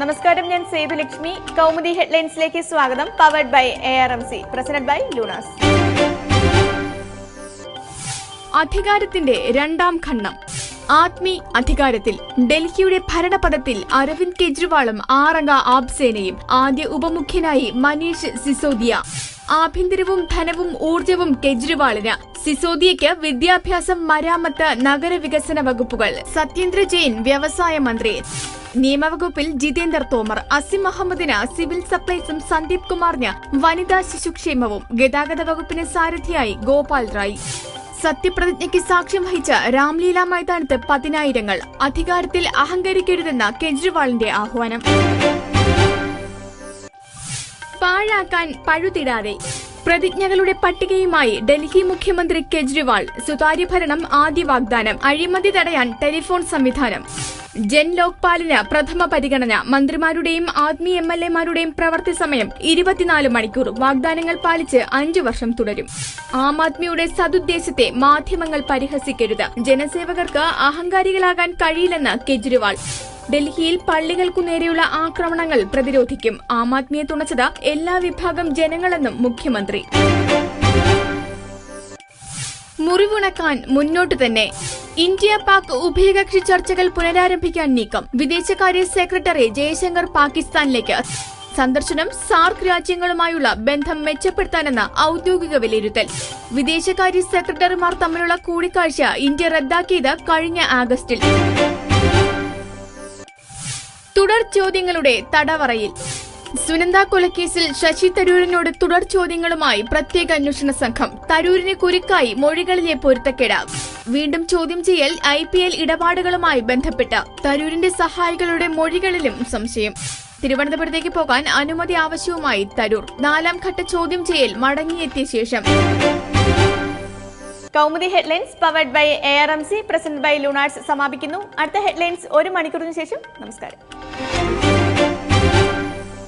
നമസ്കാരം ഞാൻ സേതുലക്ഷ്മി. കൗമുദി ഹെഡ്ലൈൻസിലേക്ക് സ്വാഗതം. Powered by A R M C presented by Luna's. അധികാരത്തിന്റെ രണ്ടാം ഖണ്ഡം. ആത്മി അധികാരത്തിൽ. ഡൽഹിയുടെ ഭരണപഥത്തിൽ അരവിന്ദ് കെജ്രിവാളും ആറംഗ ആബ്സേനയും ആദ്യ ഉപമുഖ്യനായി മനീഷ് സിസോദിയ. ആഭ്യന്തരവും ധനവും ഊർജവും കെജ്രിവാളിന്. സിസോദിയയ്ക്ക് വിദ്യാഭ്യാസം മരാമത്ത് നഗരവികസന വകുപ്പുകൾ. സത്യേന്ദ്ര ജെയിൻ വ്യവസായ മന്ത്രി. നിയമവകുപ്പിൽ ജിതേന്ദർ തോമർ അസിം അഹമ്മദിന് സിവിൽ സപ്ലൈസും സന്ദീപ് കുമാറിന് വനിതാ ശിശുക്ഷേമവും. ഗതാഗത വകുപ്പിന് സാരഥിയായി ഗോപാൽ റായ്. സത്യപ്രതിജ്ഞയ്ക്ക് സാക്ഷ്യം വഹിച്ച രാംലീല മൈതാനത്ത് പതിനായിരങ്ങൾ. അധികാരത്തിൽ അഹങ്കരിക്കരുതെന്ന കെജ്രിവാളിന്റെ ആഹ്വാനം. പാഴാക്കാൻ പഴുതിടാതെ. പ്രതിജ്ഞകളുടെ പട്ടികയുമായി ഡൽഹി മുഖ്യമന്ത്രി കെജ്രിവാൾ സുതാര്യ ഭരണം ആദ്യ വാഗ്ദാനം അഴിമതി തടയാൻ ടെലിഫോൺ സംവിധാനം. ജൻ ലോക്പാലിന് പ്രഥമ പരിഗണന മന്ത്രിമാരുടെയും ആത്മീയ എം എൽ എമാരുടെയും പ്രവൃത്തി സമയം ഇരുപത്തിനാല് മണിക്കൂർ വാഗ്ദാനങ്ങൾ പാലിച്ച് അഞ്ചു വർഷം തുടരും. ആം ആദ്മിയുടെ സതുദ്ദേശത്തെ മാധ്യമങ്ങൾ പരിഹസിക്കരുത്. ജനസേവകർക്ക് അഹങ്കാരികളാകാൻ കഴിയില്ലെന്ന് കെജ്രിവാൾ. ഡൽഹിയിൽ പള്ളികൾക്കു നേരെയുള്ള ആക്രമണങ്ങൾ പ്രതിരോധിക്കും. ആം ആദ്മിയെ തുണച്ചത് എല്ലാ വിഭാഗം ജനങ്ങളെന്നും മുഖ്യമന്ത്രി. മുറിവുണക്കാൻ മുന്നോട്ട് തന്നെ. ഇന്ത്യ പാക് ഉഭയകക്ഷി ചർച്ചകൾ പുനരാരംഭിക്കാൻ നീക്കം. വിദേശകാര്യ സെക്രട്ടറി ജയശങ്കർ പാകിസ്ഥാനിലേക്ക്. സന്ദർശനം സാർക്ക് രാജ്യങ്ങളുമായുള്ള ബന്ധം മെച്ചപ്പെടുത്താനെന്ന ഔദ്യോഗിക വിലയിരുത്തൽ. വിദേശകാര്യ സെക്രട്ടറിമാർ തമ്മിലുള്ള കൂടിക്കാഴ്ച ഇന്ത്യ റദ്ദാക്കിയത് കഴിഞ്ഞ ആഗസ്റ്റിൽ. തുടർ ചോദ്യങ്ങളുടെ തടവറയിൽ. സുനന്ദ കൊലക്കേസിൽ ശശി തരൂരിനോട് തുടർ ചോദ്യങ്ങളുമായി പ്രത്യേക അന്വേഷണ സംഘം തരൂരിന് കുരുക്കായി മൊഴികളിലെ പൊരുത്തക്കേട്. വീണ്ടും ചോദ്യം ചെയ്യൽ ഐ പി എൽ ഇടപാടുകളുമായി ബന്ധപ്പെട്ട് തരൂരിന്റെ സഹായികളുടെ മൊഴികളിലും സംശയം. തിരുവനന്തപുരത്തേക്ക് പോകാൻ അനുമതി ആവശ്യവുമായി തരൂർ. നാലാം ഘട്ട ചോദ്യം ചെയ്യൽ മടങ്ങിയെത്തിയ ശേഷം. Kaumudi headlines powered by A R M C present by ലുണാർട്സ് സമാപിക്കുന്നു. അടുത്ത ഹെഡ്ലൈൻസ് ഒരു മണിക്കൂറിന് ശേഷം. നമസ്കാരം.